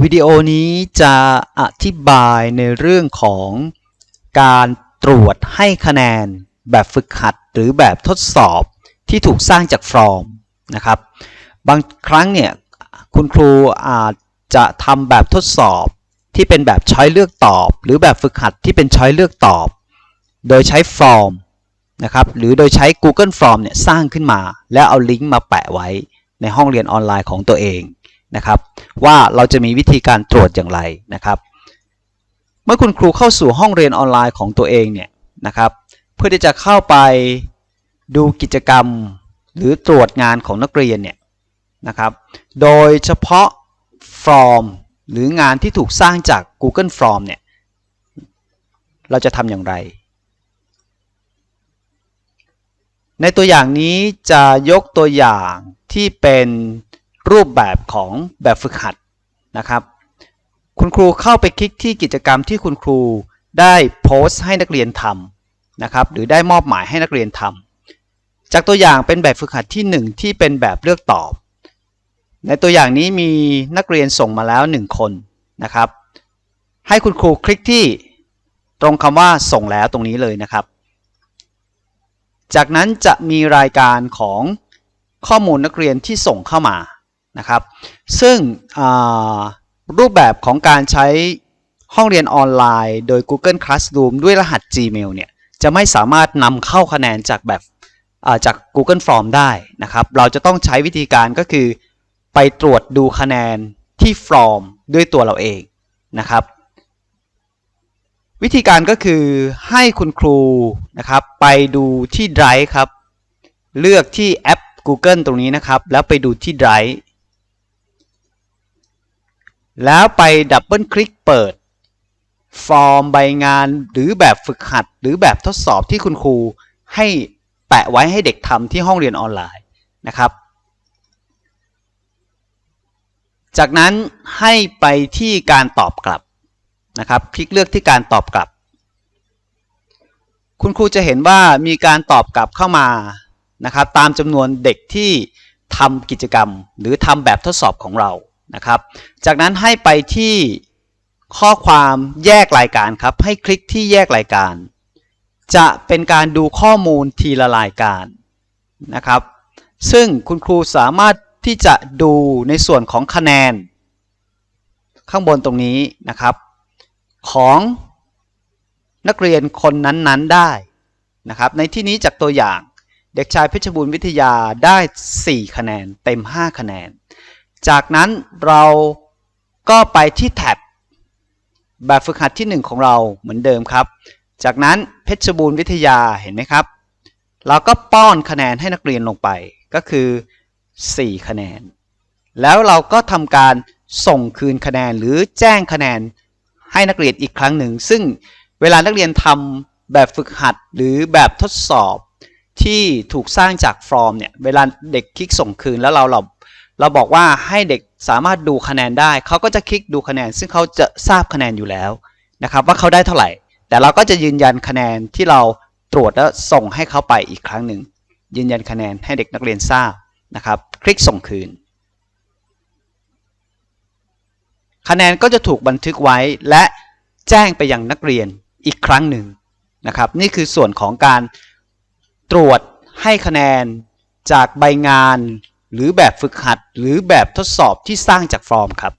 วิดีโอนี้จะอธิบายในเรื่องของการตรวจให้คะแนนแบบฝึกหัดหรือแบบทดสอบที่ถูกสร้างจากฟอร์มนะครับ บางครั้งเนี่ยคุณครูอาจจะทำแบบทดสอบที่เป็นแบบช้อยเลือกตอบ หรือแบบฝึกหัดที่เป็นช้อยเลือกตอบ โดยใช้ฟอร์มนะครับหรือโดยใช้ Google Form เนี่ยสร้างขึ้นมา แล้วเอาลิงก์มาแปะไว้ในห้องเรียนออนไลน์ของตัวเอง นะครับ ว่าเราจะมีวิธีการตรวจอย่างไรนะครับ เมื่อคุณครูเข้าสู่ห้องเรียนออนไลน์ของตัวเองเนี่ยนะครับ เพื่อที่จะเข้าไปดูกิจกรรมหรือตรวจงานของนักเรียนเนี่ยนะครับ โดยเฉพาะฟอร์มหรืองานที่ถูกสร้างจาก Google Form เนี่ย เราจะทำอย่างไร ในตัวอย่างนี้จะยกตัวอย่างที่เป็น รูปแบบของแบบฝึกหัดนะครับ คุณครูเข้าไปคลิกที่กิจกรรมที่คุณครูได้โพสต์ให้นักเรียนทำนะครับ หรือได้มอบหมายให้นักเรียนทำจากตัวอย่างเป็นแบบฝึกหัดที่ 1 ที่เป็นแบบเลือกตอบ ในตัวอย่างนี้มีนักเรียนส่งมาแล้ว 1 คนนะครับ ให้คุณครูคลิกที่ตรงคำว่าส่งแล้วตรงนี้เลยนะครับ จากนั้นจะมีรายการของข้อมูลนักเรียนที่ส่งเข้ามา นะครับ ซึ่งรูปแบบของการใช้ห้องเรียนออนไลน์ โดย Google Classroom ด้วยรหัส Gmail เนี่ยจะไม่สามารถนำเข้าคะแนนจากแบบจาก Google Form ได้นะครับ เราจะต้องใช้วิธีการก็คือ ไปตรวจดูคะแนนที่ฟอร์มด้วยตัวเราเองนะครับ วิธีการก็คือให้คุณครูนะครับไปดูที่ Drive ครับ เลือกที่แอป Google ตรงนี้นะครับ แล้วไปดูที่ Drive แล้วไปดับเบิลคลิกเปิด ฟอร์มใบงานหรือแบบฝึกหัด หรือแบบทดสอบที่คุณครูให้แปะไว้ให้เด็กทำที่ห้องเรียนออนไลน์นะครับ จากนั้นให้ไปที่การตอบกลับนะครับ คลิกเลือกที่การตอบกลับ คุณครูจะเห็นว่ามีการตอบกลับเข้ามานะครับ ตามจำนวนเด็กที่ทำกิจกรรม หรือทำแบบทดสอบของเรา นะครับ จากนั้นให้ไปที่ข้อความแยกรายการครับ ให้คลิกที่แยกรายการ จะเป็นการดูข้อมูลทีละรายการนะครับ ซึ่งคุณครูสามารถที่จะดูในส่วนของคะแนน ข้างบนตรงนี้นะครับ ของนักเรียนคนนั้นๆได้นะครับ ในที่นี้จากตัวอย่าง เด็กชายเพชรบูรณ์วิทยาได้ 4 คะแนนเต็ม 5 คะแนน จากนั้นเราก็ไปที่แท็บแบบฝึกหัดที่ 1 ของเราเหมือนเดิมครับ จากนั้นเพชรบูรณ์วิทยาเห็นไหมครับ เราก็ป้อนคะแนนให้นักเรียนลงไปก็คือ 4 คะแนน แล้วเราก็ทำการส่งคืนคะแนนหรือแจ้งคะแนนให้นักเรียนอีกครั้งหนึ่ง ซึ่งเวลานักเรียนทำแบบฝึกหัดหรือแบบทดสอบที่ถูกสร้างจากฟอร์มเนี่ย เวลาเด็กคลิกส่งคืนแล้วเราเรา เราบอกว่าให้เด็กสามารถดูคะแนนได้ เขาก็จะคลิกดูคะแนน ซึ่งเขาจะทราบคะแนนอยู่แล้วนะครับว่าเขาได้เท่าไหร่ แต่เราก็จะยืนยันคะแนนที่เราตรวจแล้วส่งให้เขาไปอีกครั้งหนึ่งยืนยันคะแนนให้เด็กนักเรียนทราบนะครับ คลิกส่งคืน คะแนนก็จะถูกบันทึกไว้และแจ้งไปยังนักเรียนอีกครั้งหนึ่งนะครับ นี่คือส่วนของการตรวจให้คะแนนจากใบงาน หรือแบบฝึกหัด หรือแบบทดสอบที่สร้างจากฟอร์มครับ